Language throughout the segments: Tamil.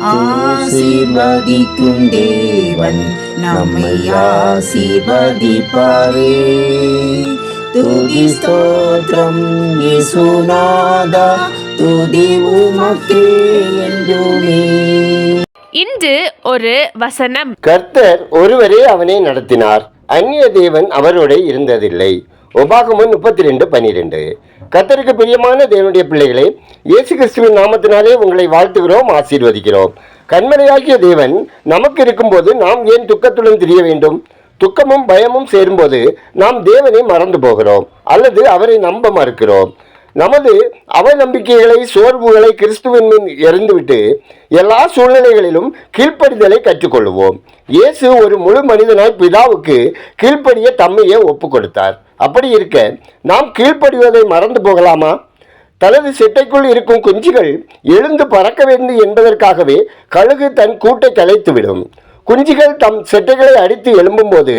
ஆசீர்வதிக்கும் தேவன் நம்மை ஆசீர்வதிப்பாரே. துதி ஸ்தோத்திரம் இயேசுநாதா துதி உமக்கே என்றுமே. இன்று ஒரு வசனம். கர்த்தர் ஒருவரே அவனை நடத்தினார். அந்நிய தேவன் அவரோட இருந்ததில்லை. உபாகமம் முப்பத்தி ரெண்டு பனிரெண்டு கத்தருக்கு பிரியமான தேவனுடைய பிள்ளைகளே இயேசு கிறிஸ்துவின் நாமத்தினாலே உங்களை வாழ்த்துகிறோம் ஆசீர்வதிக்கிறோம். கண்மலையாகிய தேவன் நமக்கு இருக்கும்போது நாம் ஏன் துக்கத்துடன் தெரிய வேண்டும்? துக்கமும் பயமும் சேரும்போது நாம் தேவனை மறந்து போகிறோம் அல்லது அவரை நம்ப மறுக்கிறோம். நமது அவநம்பிக்கைகளை சோர்வுகளை கிறிஸ்துவின் முன் எறிந்துவிட்டு எல்லா சூழ்நிலைகளிலும் கீழ்ப்படிதலை கற்றுக்கொள்வோம் இயேசு ஒரு முழு மனிதனாய் பிதாவுக்கு கீழ்ப்படிய தம்மையே ஒப்பு கொடுத்தார் அப்படி இருக்க நாம் கீழ்ப்படிவதை மறந்து போகலாமா? தனது சிட்டைக்குள் இருக்கும் குஞ்சுகள் எழுந்து பறக்க வேண்டும் என்பதற்காகவே கழுகு தன் கூட்டை கலைத்துவிடும். குஞ்சுகள் தம் செட்டைகளை அடித்து எழும்பும்போது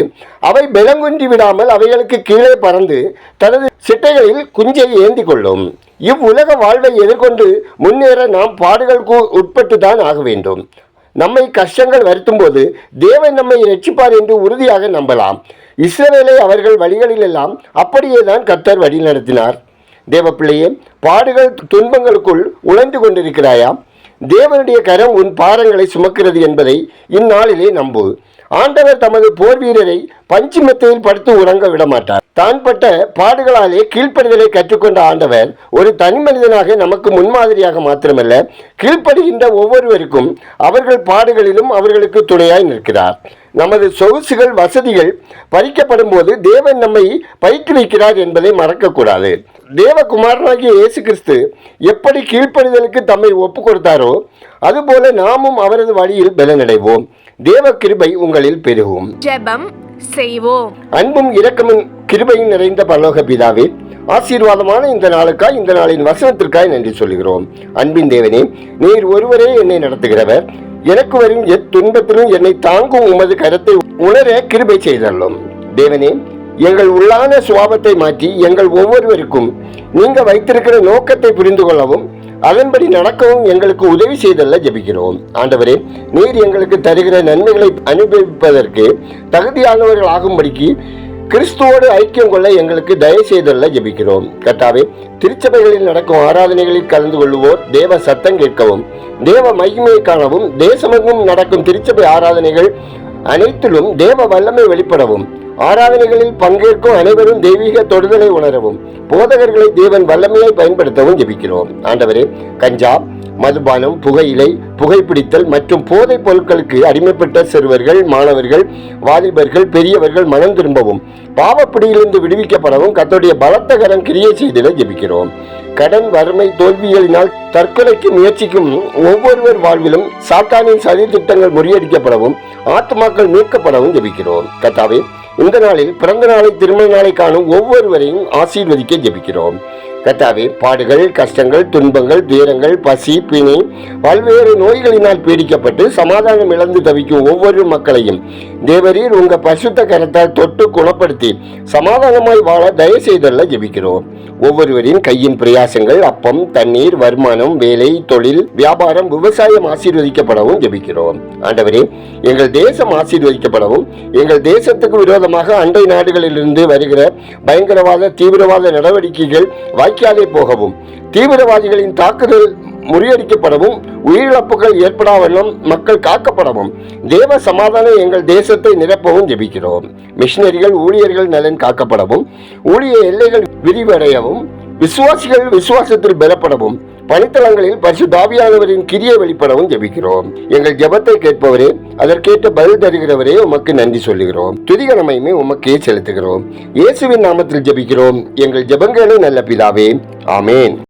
அவை பெலங்குஞ்சி விடாமல் அவைகளுக்கு கீழே பறந்து தனது சிட்டைகளில் குஞ்சை ஏந்தி கொள்ளும் இவ்வுலக வாழ்வை எதிர்கொண்டு முன்னேற நாம் பாடுகளுக்கு உட்பட்டு தான் ஆக வேண்டும். நம்மை கஷ்டங்கள் வருத்தும் போது தேவன் நம்மை ரட்சிப்பார் என்று உறுதியாக நம்பலாம். இஸ்ரவேலை அவர்கள் வழிகளிலெல்லாம் அப்படியே தான் கர்த்தர் வழி நடத்தினார். தேவப்பிள்ளையே பாடுகள் துன்பங்களுக்குள் உழந்து கொண்டிருக்கிறாயா? தேவனுடைய கரம் உன் பாரங்களை சுமக்கிறது என்பதை இந்நாளிலே நம்பு. ஆண்டவர் தமது போர் வீரரை பஞ்சுமெத்தையில் படுத்து உறங்க விடமாட்டார். தான் பட்ட பாடுகளாலே கீழ்ப்படிதலை கற்றுக்கொண்ட ஆண்டவர் ஒரு தனி மனிதனாக நமக்கு முன்மாதிரியாக மாத்திரமல்ல கீழ்ப்படுகின்ற ஒவ்வொருவருக்கும் அவர்கள் பாடுகளிலும் அவர்களுக்கு துணையாய் நிற்கிறார். நமது சொகுசுகள் வசதிகள் பறிக்கப்படும் போது தேவன் நம்மை பயிற்றுவிக்கிறார் என்பதை மறக்கக்கூடாது. தேவகுமாரனாகிய இயேசு கிறிஸ்து எப்படி கீழ்ப்படிதலுக்கு தம்மை ஒப்பு கொடுத்தாரோ அதுபோல நாமும் அவரது வழியில் பலனடைவோம். தேவ கிருபை உங்களில் பெருகும். ஜெபம் செய்வோம். அன்பும் இரக்கமும் கிருபையும் நிறைந்த பரலோக பிதாவே ஆசீர்வாதமான இந்த நாளுக்காய் இந்த நாளின் வசனத்திற்காய் நன்றி சொல்கிறோம் அன்பின் தேவனே நீர் ஒருவரே என்னை நடத்துகிறவர். எனக்கு வரும் எத் துன்பத்திலும் என்னை தாங்கும் உமது கரத்தை உணர கிருபை செய்தள்ளும் தேவனே எங்கள் உள்ளான சுவாபத்தை மாற்றி எங்கள் ஒவ்வொருவருக்கும் நீங்க வைத்திருக்கிற நோக்கத்தை புரிந்து கொள்ளவும் அதன்படி நடக்கவும் எங்களுக்கு உதவி செய்தல்ல ஜபிக்கிறோம். ஆண்டவரே நீர் எங்களுக்கு தருகிற நன்மைகளை அனுபவிப்பதற்கு தகுதியானவர்கள் ஆகும்படிக்கு கிறிஸ்துவோடு ஐக்கியம் கொள்ள எங்களுக்கு தயவு செய்தல்ல ஜெபிக்கிறோம். கர்த்தாவே திருச்சபைகளில் நடக்கும் ஆராதனைகளில் கலந்து கொள்ளுவோர் தேவ சத்தம் கேட்கவும் தேவ மகிமையை காணவும் தேசமெங்கும் நடக்கும் திருச்சபை ஆராதனைகள் அனைத்திலும் தேவ வல்லமை வெளிப்படவும். ஆராதனைகளில் பங்கேற்கும் அனைவரும் தெய்வீக தொடுதலை உணரவும் போதகர்களை தேவன் வல்லமையை பயன்படுத்தவும் ஜெபிக்கிறோம். ஆண்டவரே கஞ்சா மதுபானம் புகையிலை புகைப்பிடித்தல் மற்றும் போதைப் பொருட்களுக்கு அடிமைப்பட்ட சிறுவர்கள் மாணவர்கள் வாலிபர்கள் பெரியவர்கள் மனம் திரும்பவும் பாவப்பிடியிலிருந்து விடுவிக்கப்படவும் கத்தோடைய பலத்த கரம் கிரியை செய்திட ஜெபிக்கிறோம். கடன் வறுமை தோல்விகளினால் தற்கொலைக்கு முயற்சிக்கும் ஒவ்வொருவர் வாழ்விலும் சாத்தானின் சதி திட்டங்கள் முறியடிக்கப்படவும் ஆத்மாக்கள் மீட்கப்படவும் ஜெபிக்கிறோம். கத்தாவே இந்த நாளில் பிறந்த நாளை திருமண நாளை காணும் ஒவ்வொருவரையும் ஆசீர்வதிக்க ஜெபிக்கிறோம். கத்தாவே பாடுகள் கஷ்டங்கள் துன்பங்கள் துயரங்கள் பசி பிணி பல்வேறு நோய்களினால் பீடிக்கப்பட்டு சமாதானம் இழந்து தவிக்கும் ஒவ்வொரு மக்களையும். தேவரீர் உங்க பசுத்த கரத்தால் தொட்டு குணப்படுத்தி சமாதானமாய் வாழ தயவு செய்தல்ல ஜெபிக்கிறோம். ஒவ்வொருவரின் கையின் பிரயாசங்கள் அப்பம் தண்ணீர் வருமானம் வேலை தொழில் வியாபாரம் விவசாயம் ஆசீர்வதிக்கப்படவும் ஜெபிக்கிறோம். ஆண்டவரே எங்கள் தேசம் ஆசீர்வதிக்கப்படவும் எங்கள் தேசத்துக்கு விரோதமாக அண்டை நாடுகளிலிருந்து வருகிற பயங்கரவாத தீவிரவாத நடவடிக்கைகள் வாய்க்காலே போகவும் தீவிரவாதிகளின் தாக்குதல் முறியடிக்கப்படவும் உயிரிழப்புகள் ஏற்படாமலும் மக்கள் காக்கப்படவும் தேவ சமாதானம் எங்கள் தேசத்தை நிரப்பவும் ஜெபிக்கிறோம். மிஷினரிகள் ஊழியர்கள் நலன் காக்கப்படவும் ஊழிய எல்லைகள் விரிவடையவும் விசுவாசிகள் விசுவாசத்தில் பெறப்படவும் பணித்தளங்களில் பரிசுத்தாவியானவரின் கிரியை வெளிப்படவும் ஜெபிக்கிறோம். எங்கள் ஜெபத்தை கேட்பவரே அதற்கேற்ற பதில் தருகிறவரே உமக்கு நன்றி சொல்லுகிறோம். துதிகரமையுமே உமக்கே செலுத்துகிறோம். இயேசுவின் நாமத்தில் ஜெபிக்கிறோம். எங்கள் ஜெபங்களே நல்ல பிதாவே. ஆமேன்.